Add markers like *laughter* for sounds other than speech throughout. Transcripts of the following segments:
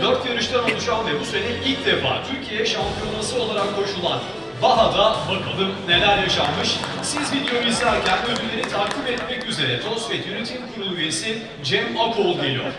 Dört yarıştan oluşan ve bu sene ilk defa Türkiye şampiyonası olarak koşulan Baha'da bakalım neler yaşanmış. Siz videoyu izlerken ödülleri takdim etmek üzere TOSFET Yönetim Kurulu üyesi Cem Akol geliyor.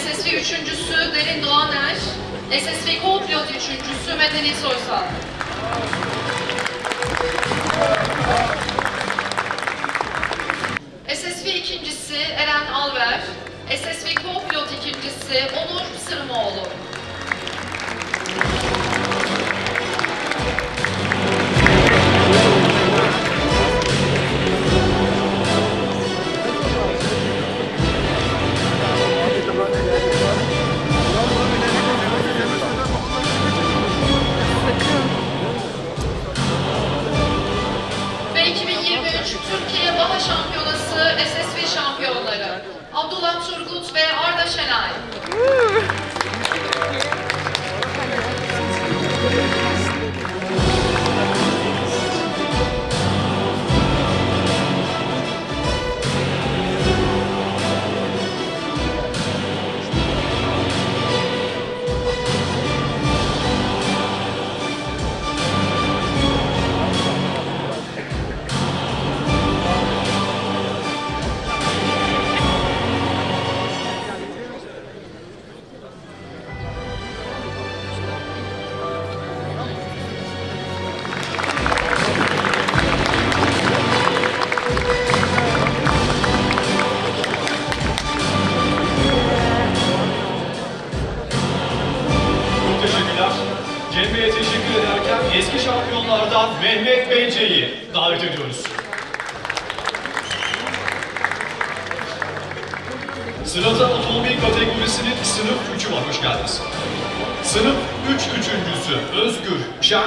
SSV üçüncüsü Derin Doğaner, SSV Co-Pilot üçüncüsü Medeni Soysal. SSV ikincisi Eren Alver, SSV Co-Pilot ikincisi Onur Sırmoğlu.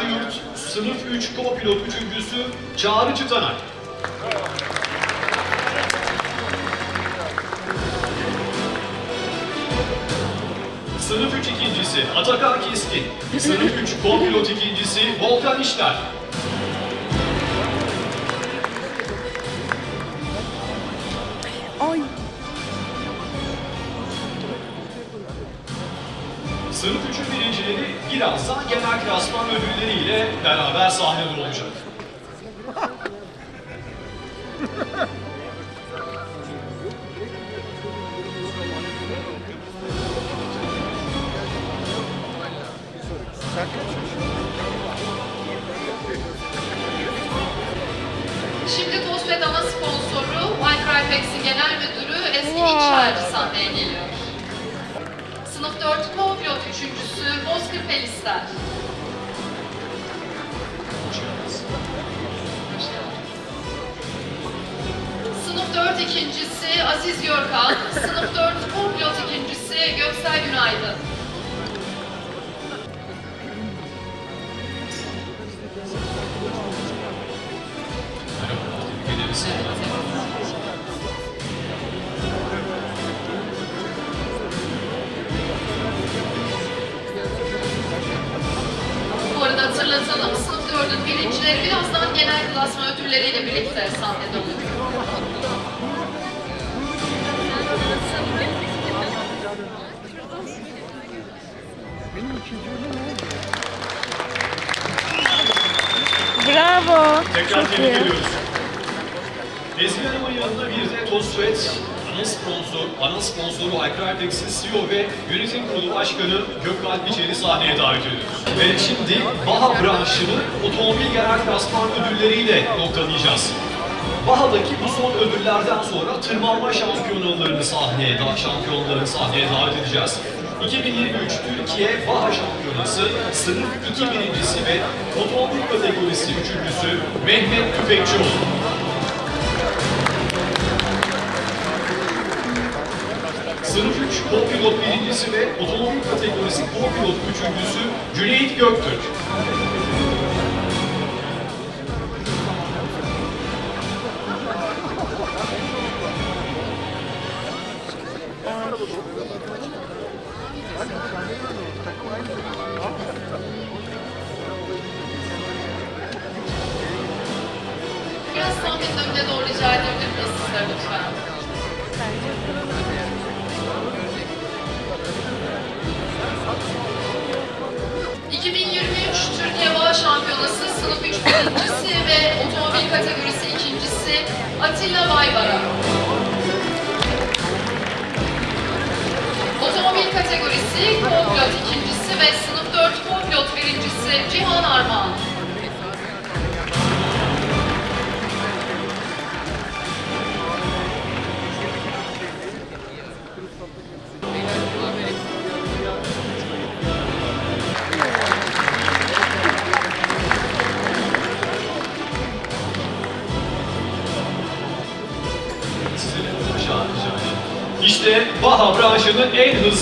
Şenyurt, sınıf 3 co-pilot üçüncüsü Çağrı Çıtanak. Sınıf 3 ikincisi Atakan Keskin. Sınıf 3 co-pilot ikincisi Volkan İşler. Birincileri birazdan genel klasman ödülleriyle beraber sahnede olacak. Şimdi TOSFED ana sponsoru Microipex'in genel müdürü Eski İçer sahneye geliyor. Sınıf 4 co-pilot üçüncüsü Bozkır geldiniz. Sınıf 4 ikincisi Aziz Görkan, sınıf 4 co-pilot ikincisi Göksel Günaydın. Hatırlatalım, sınıf 4'ün birincileri birazdan genel klasman ödülleriyle birlikte sahnede olacak. Bravo. Tekrar Çok tebrik iyi. ediyoruz. Ezgi Hanım'ın yanında bir de TOSFET ana sponsor, ana sponsoru HyperTex'in CEO ve yönetim kurulu başkanı Gökalp İçeri sahneye davet ediyoruz. Ve şimdi Baha branşını otomobil genel klasman ödülleriyle noktalayacağız. Baha'daki bu son ödüllerden sonra tırmanma şampiyonalarını sahneye, da şampiyonlarını sahneye davet edeceğiz. 2023 Türkiye Baha Şampiyonası sınıf 2 birincisi ve otomobil kategorisi üçüncüsü Mehmet Tüfekçioğlu. Birincisi ve otomobil kategorisi co-pilot üçüncüsü Cüneyt Göktürk. Biraz sahnenin önüne doğru rica edebilir sizler lütfen? Birincisi ve otomobil kategorisi ikincisi Atilla Baybara. Otomobil kategorisi co-pilot ikincisi ve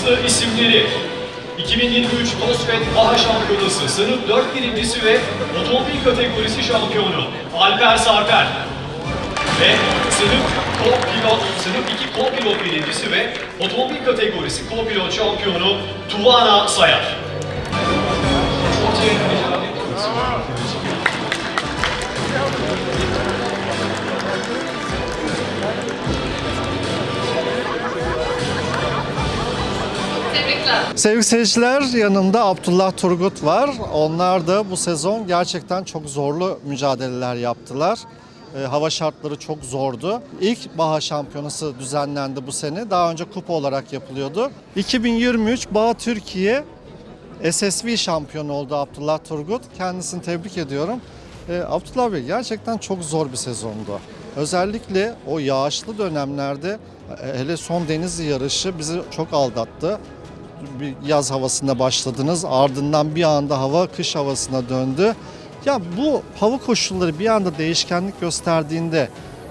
hızlı isimleri. 2023 TOSFET Baha Şampiyonası sınıf 4 birincisi ve otomobil kategorisi şampiyonu Alper Sarper. Ve sınıf co-pilot, sınıf 2 co-pilot birincisi ve otomobil kategorisi co-pilot şampiyonu Tuvana Sayar. Sevgili seyirciler yanımda Abdullah Turgut var. Onlar da bu sezon gerçekten çok zorlu mücadeleler yaptılar. Ee, hava şartları çok zordu. İlk Baha Şampiyonası düzenlendi bu sene. Daha önce kupa olarak yapılıyordu. 2023 Baha Türkiye SSV şampiyonu oldu Abdullah Turgut. Kendisini tebrik ediyorum. Ee, Abdullah Bey gerçekten çok zor bir sezondu. Özellikle o yağışlı dönemlerde e, hele son deniz yarışı bizi çok aldattı. Bir yaz havasında başladınız ardından bir anda hava kış havasına döndü. Ya bu hava koşulları bir anda değişkenlik gösterdiğinde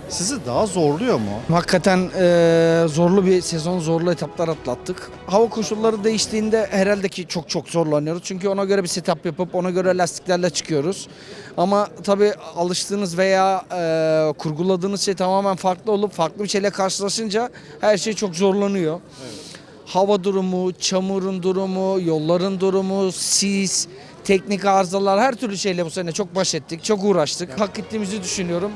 sizi daha zorluyor mu? Hakikaten eee, zorlu bir sezon, zorlu etaplar atlattık. Hava koşulları değiştiğinde herhalde ki çok çok zorlanıyoruz. Çünkü ona göre bir setup yapıp ona göre lastiklerle çıkıyoruz. Ama tabii alıştığınız veya eee, kurguladığınız şey tamamen farklı olup farklı bir şeyle karşılaşınca her şey çok zorlanıyor. Hava durumu, çamurun durumu, yolların durumu, sis, teknik arızalar her türlü şeyle bu sene çok baş ettik, çok uğraştık. Hak ettiğimizi düşünüyorum.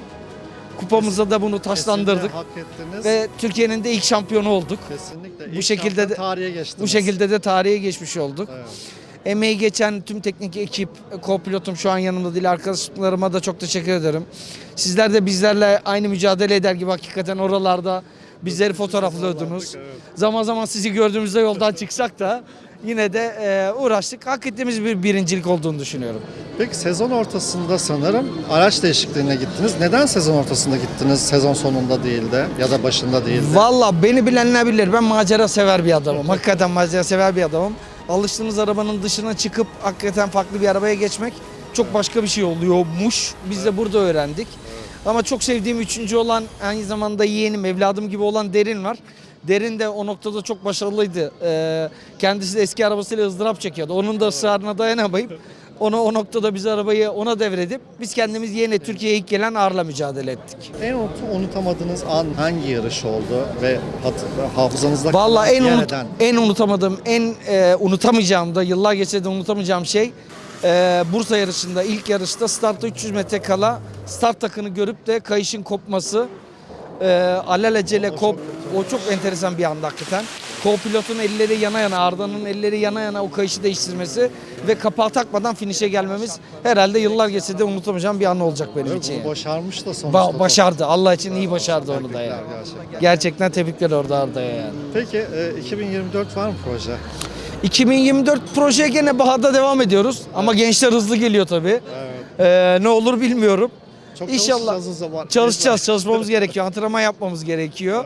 Kupamızda da bunu taşlandırdık. Kesinlikle hak ettiniz. Ve Türkiye'nin de ilk şampiyon olduk. Kesinlikle. Bu İlk şekilde şampiyon de- tarihe geçtiniz. Bu şekilde de tarihe geçmiş olduk. Evet. Emeği geçen tüm teknik ekip, co-pilotum şu an yanımda değil arkadaşlarıma da çok teşekkür ederim. Sizler de bizlerle aynı mücadele eder gibi hakikaten oralarda bizleri fotoğraflıyordunuz. Zaman zaman sizi gördüğümüzde yoldan çıksak da yine de e, uğraştık. Hak ettiğimiz bir birincilik olduğunu düşünüyorum. Peki sezon ortasında sanırım araç değişikliğine gittiniz. Neden sezon ortasında gittiniz? Sezon sonunda değil de ya da başında değil de. Valla beni bilenler bilir. Ben macera sever bir adamım. Hakikaten macera sever bir adamım. Alıştığımız arabanın dışına çıkıp hakikaten farklı bir arabaya geçmek çok başka bir şey oluyormuş. Biz de burada öğrendik. Ama çok sevdiğim üçüncü olan aynı zamanda yeğenim, evladım gibi olan Derin var. Derin de o noktada çok başarılıydı. Ee, kendisi de eski arabasıyla ızdırap çekiyordu. Onun da ısrarına dayanamayıp onu o noktada biz arabayı ona devredip biz kendimiz yeni Türkiye'ye ilk gelen ağırla mücadele ettik. En unut- unutamadığınız an hangi yarış oldu ve hafızanızda Vallahi en unut, en unutamadığım, en e, unutamayacağım da yıllar geçse de unutamayacağım şey e, Bursa yarışında ilk yarışta startta 300 metre kala start takını görüp de kayışın kopması e, alelacele kop o çok enteresan bir anda hakikaten. Co-pilotun elleri yana yana, Arda'nın elleri yana yana o kayışı değiştirmesi ve kapağı takmadan finişe gelmemiz herhalde yıllar geçse de unutamayacağım bir an olacak benim için. yani. başarmış da sonuçta. Ba- başardı. Allah için iyi başardı onu da yani. Tebrikler gerçekten. Gerçekten tebrikler orada Arda'ya yani. Peki e, 2024 var mı proje? 2024 projeye gene bahada devam ediyoruz. Ama gençler hızlı geliyor tabii. Ee, ne olur bilmiyorum. Çok İnşallah çalışacağız o zaman. çalışacağız, çalışmamız gerekiyor. Antrenman yapmamız gerekiyor.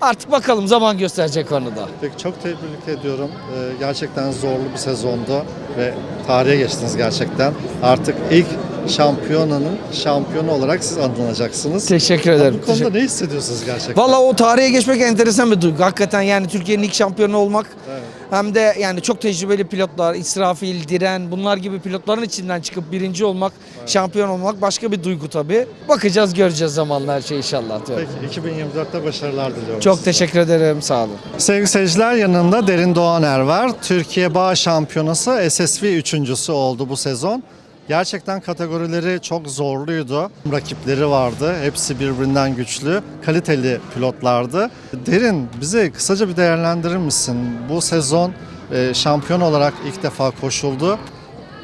Artık bakalım zaman gösterecek onu da. Peki çok tebrik ediyorum. Ee, gerçekten zorlu bir sezondu ve tarihe geçtiniz gerçekten. Artık ilk şampiyonanın şampiyonu olarak siz anılacaksınız. Teşekkür ederim. Bu konuda Teşekkür- ne hissediyorsunuz gerçekten? Valla o tarihe geçmek enteresan bir duygu. Hakikaten yani Türkiye'nin ilk şampiyonu olmak Evet. Hem de yani çok tecrübeli pilotlar, İsrafil, Diren bunlar gibi pilotların içinden çıkıp birinci olmak, şampiyon olmak başka bir duygu tabii. Bakacağız göreceğiz zamanla her şey inşallah diyorum. Peki 2024'te başarılar diliyorum Çok size. teşekkür ederim sağ olun. Sevgili seyirciler yanında Derin Doğaner var. Türkiye Bağ Şampiyonası SSV üçüncüsü oldu bu sezon. Gerçekten kategorileri çok zorluydu. Rakipleri vardı. Hepsi birbirinden güçlü, kaliteli pilotlardı. Derin bize kısaca bir değerlendirir misin? Bu sezon e, şampiyon olarak ilk defa koşuldu.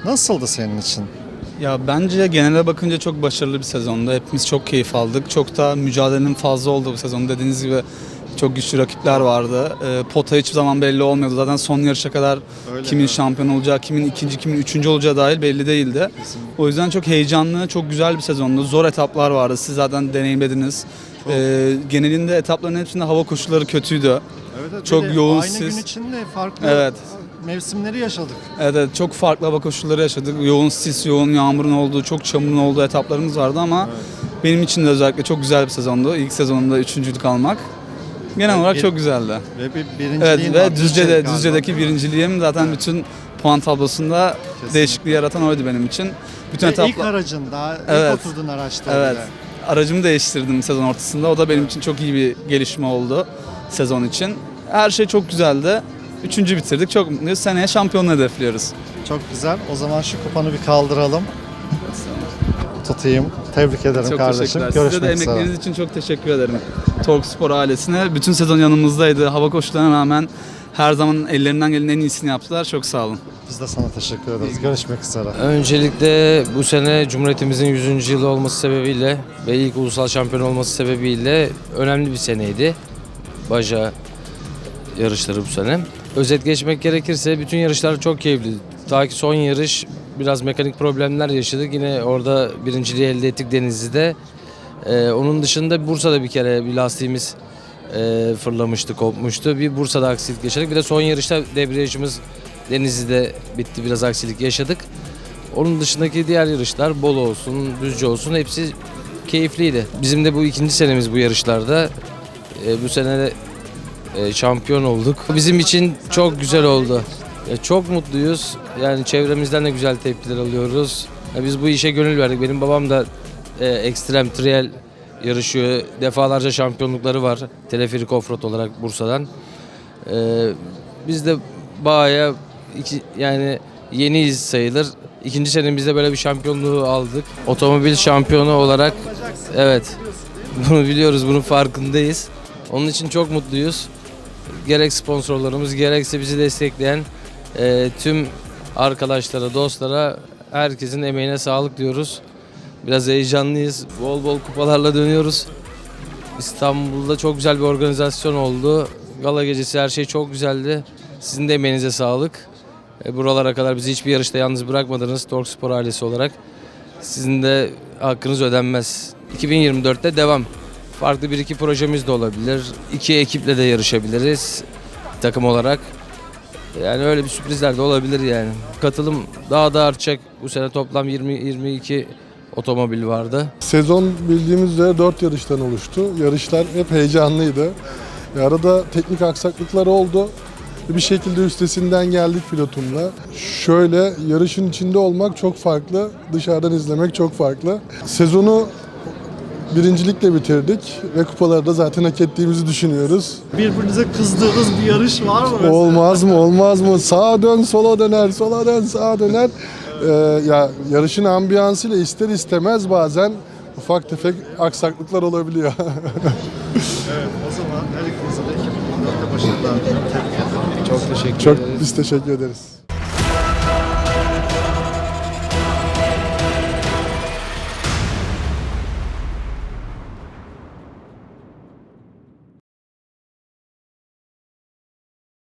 Nasıldı senin için? Ya bence genele bakınca çok başarılı bir sezondu. Hepimiz çok keyif aldık. Çok da mücadelenin fazla olduğu bu sezon. Dediğiniz gibi çok güçlü rakipler vardı. Ee, pota hiçbir zaman belli olmuyordu. Zaten son yarışa kadar Öyle, kimin evet. şampiyon olacağı, kimin ikinci, kimin üçüncü olacağı dahil belli değildi. O yüzden çok heyecanlı, çok güzel bir sezondu. Zor etaplar vardı. Siz zaten deneyimlediniz. Ee, genelinde etapların hepsinde hava koşulları kötüydü. Çok bir de yoğun Aynı sis. gün içinde farklı Evet. mevsimleri yaşadık. Evet, evet çok farklı hava koşulları yaşadık. Yoğun sis, yoğun yağmurun olduğu, çok çamurun olduğu etaplarımız vardı ama benim için de özellikle çok güzel bir sezondu. İlk sezonunda üçüncülük almak. Genel olarak çok güzeldi. Ve bir birinciliğin Evet ve Düzce'de, şey galiba. Düzce'deki birinciliğim zaten bütün puan tablosunda değişikliği yaratan oydu benim için. Bütün Ve ilk etaplar... aracın daha Evet. ilk oturduğun araçta Evet. öyle. Aracımı değiştirdim sezon ortasında. O da benim için çok iyi bir gelişme oldu sezon için. Her şey çok güzeldi. Üçüncü bitirdik. Çok mutluyuz. Seneye şampiyonluğu hedefliyoruz. Çok güzel. O zaman şu kupanı bir kaldıralım. Tutayım. Tebrik ederim Çok kardeşim. teşekkürler. Görüşmek Size de üzere. emekleriniz için çok teşekkür ederim. Tork Spor ailesine. Bütün sezon yanımızdaydı. Hava koşullarına rağmen her zaman ellerinden gelen en iyisini yaptılar. Çok sağ olun. Biz de sana teşekkür ederiz. Görüşmek üzere. Öncelikle bu sene Cumhuriyetimizin 100. yılı olması sebebiyle ve ilk ulusal şampiyon olması sebebiyle önemli bir seneydi. Baja yarışları bu sene. Özet geçmek gerekirse bütün yarışlar çok keyifli. Ta ki son yarış biraz mekanik problemler yaşadık. Yine orada birinciliği elde ettik Denizli'de. Ee, onun dışında Bursa'da bir kere bir lastiğimiz e, fırlamıştı, kopmuştu. Bir Bursa'da aksilik yaşadık. Bir de son yarışta debriyajımız Denizli'de bitti. Biraz aksilik yaşadık. Onun dışındaki diğer yarışlar Bolu olsun, Düzce olsun hepsi keyifliydi. Bizim de bu ikinci senemiz bu yarışlarda. E, bu sene de e, şampiyon olduk. Bizim için çok güzel oldu. Ya çok mutluyuz. Yani çevremizden de güzel tepkiler alıyoruz. Ya biz bu işe gönül verdik. Benim babam da e, ekstrem trial yarışıyor. Defalarca şampiyonlukları var. Teleferik offroad olarak Bursa'dan. E, biz de bayağı iki, yani yeniyiz sayılır. İkinci senemizde böyle bir şampiyonluğu aldık. Otomobil şampiyonu olarak evet bunu biliyoruz, bunun farkındayız. Onun için çok mutluyuz. Gerek sponsorlarımız gerekse bizi destekleyen e, tüm arkadaşlara, dostlara herkesin emeğine sağlık diyoruz. Biraz heyecanlıyız. Bol bol kupalarla dönüyoruz. İstanbul'da çok güzel bir organizasyon oldu. Gala gecesi her şey çok güzeldi. Sizin de emeğinize sağlık. E, buralara kadar bizi hiçbir yarışta yalnız bırakmadınız Tork Spor ailesi olarak. Sizin de hakkınız ödenmez. 2024'te devam. Farklı bir iki projemiz de olabilir. İki ekiple de yarışabiliriz takım olarak. Yani öyle bir sürprizler de olabilir yani. Katılım daha da artacak. Bu sene toplam 20-22 otomobil vardı. Sezon bildiğimiz üzere 4 yarıştan oluştu. Yarışlar hep heyecanlıydı. E, Arada teknik aksaklıklar oldu. Bir şekilde üstesinden geldik pilotumla. Şöyle yarışın içinde olmak çok farklı, dışarıdan izlemek çok farklı. Sezonu birincilikle bitirdik ve kupaları da zaten hak ettiğimizi düşünüyoruz. Birbirinize kızdığınız bir yarış var mı? mesela? Olmaz mı olmaz mı? Sağa dön sola döner, sola dön sağa döner. Ee, ya yarışın ambiyansıyla ister istemez bazen ufak tefek aksaklıklar olabiliyor. *laughs* O zaman her ikinize de 2024'te başarılar. Çok teşekkür Çok biz teşekkür ederiz.